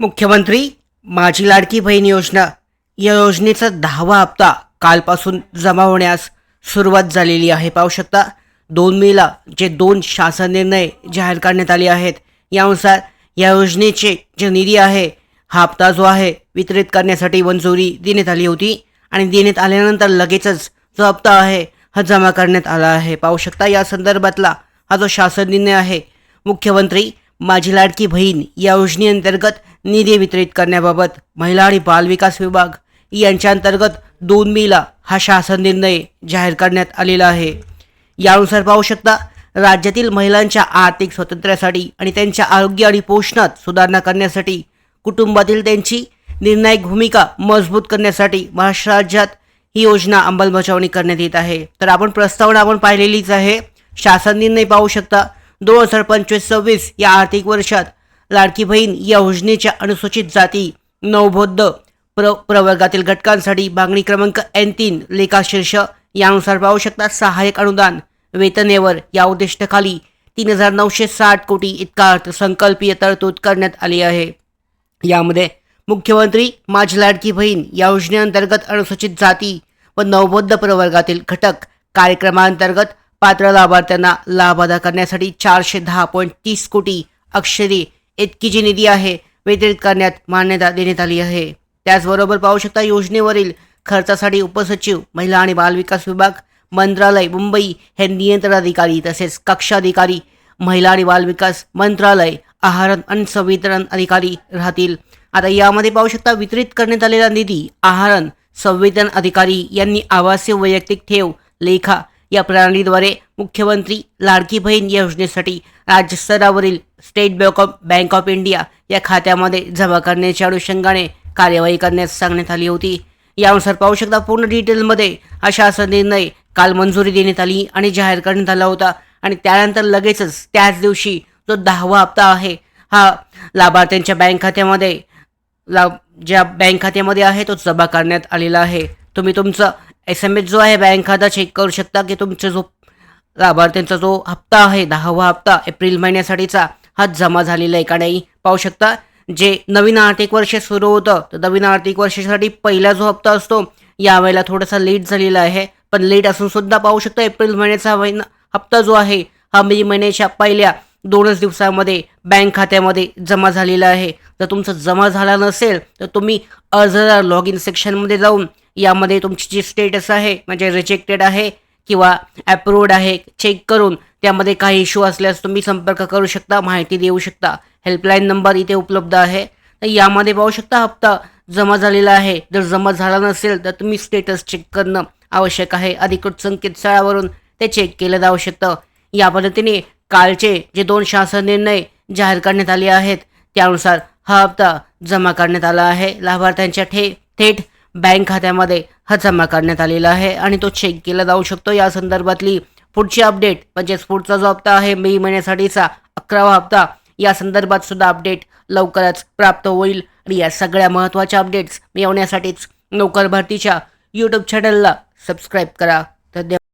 मुख्यमंत्री माझी लाडकी बहीण योजना. या योजनेचा दहावा हप्ता कालपासून जमा होण्यास सुरुवात झालेली आहे. पाहू शकता दोन मेला जे दोन शासन निर्णय जाहीर करण्यात आले आहेत यानुसार या योजनेचे जे निधी आहे हा हप्ता जो आहे वितरित करण्यासाठी मंजुरी देण्यात आली होती आणि देण्यात आल्यानंतर लगेचच जो हप्ता आहे हा जमा करण्यात आला आहे. पाहू शकता या संदर्भातला हा जो शासन निर्णय आहे मुख्यमंत्री माझी लाडकी बहीण या योजनेअंतर्गत निधी वितरित करण्याबाबत महिला आणि बालविकास विभाग यांच्या अंतर्गत दोन मेला हा शासन निर्णय जाहीर करण्यात आलेला आहे. यानुसार पाहू शकता राज्यातील महिलांच्या आर्थिक स्वातंत्र्यासाठी आणि त्यांच्या आरोग्य आणि पोषणात सुधारणा करण्यासाठी कुटुंबातील त्यांची निर्णायक भूमिका मजबूत करण्यासाठी महाराष्ट्र राज्यात ही योजना अंमलबजावणी करण्यात येत आहे. तर आपण प्रस्तावना आपण पाहिलेलीच आहे. शासन निर्णय पाहू शकता दोन हजार पंचवीस सव्वीस या आर्थिक वर्षात लाडकी बहीण या योजनेच्या अनुसूचित जाती नवबौद्ध प्र प्रवर्गातील घटकांसाठी मागणी क्रमांक एन तीन लेखाशीर्ष यानुसार पाहू शकता सहाय्यक अनुदान वेतनेवर या उद्दिष्टाखाली तीन हजार नऊशे साठ कोटी इतका अर्थसंकल्पीय तरतूद करण्यात आली आहे. यामध्ये मुख्यमंत्री माझी लाडकी बहीण या योजनेअंतर्गत अनुसूचित जाती व नवबौद्ध प्रवर्गातील घटक कार्यक्रमांतर्गत पात्र लाभार्थ्यांना लाभ अदा करण्यासाठी चारशे दहा पॉईंट तीस कोटी अक्षरी इतकी जी निधी आहे वितरित करण्यात मान्यता देण्यात आली आहे. त्याचबरोबर पाहू शकता योजनेवरील खर्चासाठी उपसचिव महिला आणि बालविकास विभाग मंत्रालय मुंबई हे नियंत्रण अधिकारी तसेच कक्षाधिकारी महिला आणि बालविकास मंत्रालय आहार आणि संवितरण अधिकारी राहतील. आता यामध्ये पाहू शकता वितरित करण्यात आलेला निधी आहारण संवेदन अधिकारी यांनी आवासीय वैयक्तिक ठेव लेखा या प्रणालीद्वारे मुख्यमंत्री लाडकी बहीण या योजनेसाठी राज्यस्तरावरील State Bank of Bank of India या खात्यामध्ये जमा करण्याच्या अनुषंगाने कार्यवाही करण्यास सांगण्यात आली होती. यानुसार पाहू शकता पूर्ण डिटेलमध्ये हा शासन निर्णय काल मंजुरी देण्यात आली आणि जाहीर करण्यात आला होता आणि त्यानंतर लगेचच त्याच दिवशी जो दहावा हप्ता आहे हा लाभार्थ्यांच्या बँक खात्यामध्ये ला ज्या बँक खात्यामध्ये आहे तो जमा करण्यात आलेला आहे. तुम्ही तुमचं एस एम एस जो आहे बँक खाता चेक करू शकता की तुमचा जो लाभार्थ्यांचा जो हप्ता आहे दहावा हप्ता एप्रिल महिन्यासाठीचा हा जमा झालेला आहे का नाही पाहू शकता. जे नवीन आर्थिक वर्ष सुरू होतं तर नवीन आर्थिक वर्षासाठी पहिला जो हप्ता असतो यावेळेला थोडासा लेट झालेला आहे. पण लेट असून सुद्धा पाहू शकता एप्रिल महिन्याचा महिना हप्ता जो आहे हा मे महिन्याच्या पहिल्या दोनच दिवसामध्ये बँक खात्यामध्ये जमा झालेला आहे. जर तुमचं जमा झाला नसेल तर तुम्ही अर्जदार लॉग इन सेक्शनमध्ये जाऊन यामध्ये तुमची जी स्टेटस आहे म्हणजे रिजेक्टेड आहे किंवा अप्रूव्ड आहे चेक करून त्यामध्ये काही इश्यू असल्यास तुम्ही संपर्क करू शकता माहिती देऊ शकता. हेल्पलाईन नंबर इथे उपलब्ध आहे. तर यामध्ये पाहू शकता हप्ता जमा झालेला आहे. जर जमा झाला नसेल तर तुम्ही स्टेटस चेक करणं आवश्यक आहे. अधिकृत संकेतस्थळावरून ते चेक केलं जाऊ शकतं. या पद्धतीने कालचे जे दोन शासन निर्णय जाहीर करण्यात आले आहेत त्यानुसार हा हप्ता जमा करण्यात आला आहे. लाभार्थ्यांच्या ठे थेट बँक खात्यामध्ये हा जमा करण्यात आलेला आहे आणि तो चेक केला जाऊ शकतो. या संदर्भातली पुढची अपडेट म्हणजेच पुढचा जो हप्ता आहे मे महिन्यासाठीचा अकरावा हप्ता या संदर्भात सुद्धा अपडेट लवकरच प्राप्त होईल. आणि या सगळ्या महत्त्वाच्या अपडेट्स मिळवण्यासाठीच नोकर भरतीच्या यूट्यूब चॅनलला सबस्क्राईब करा. धन्यवाद.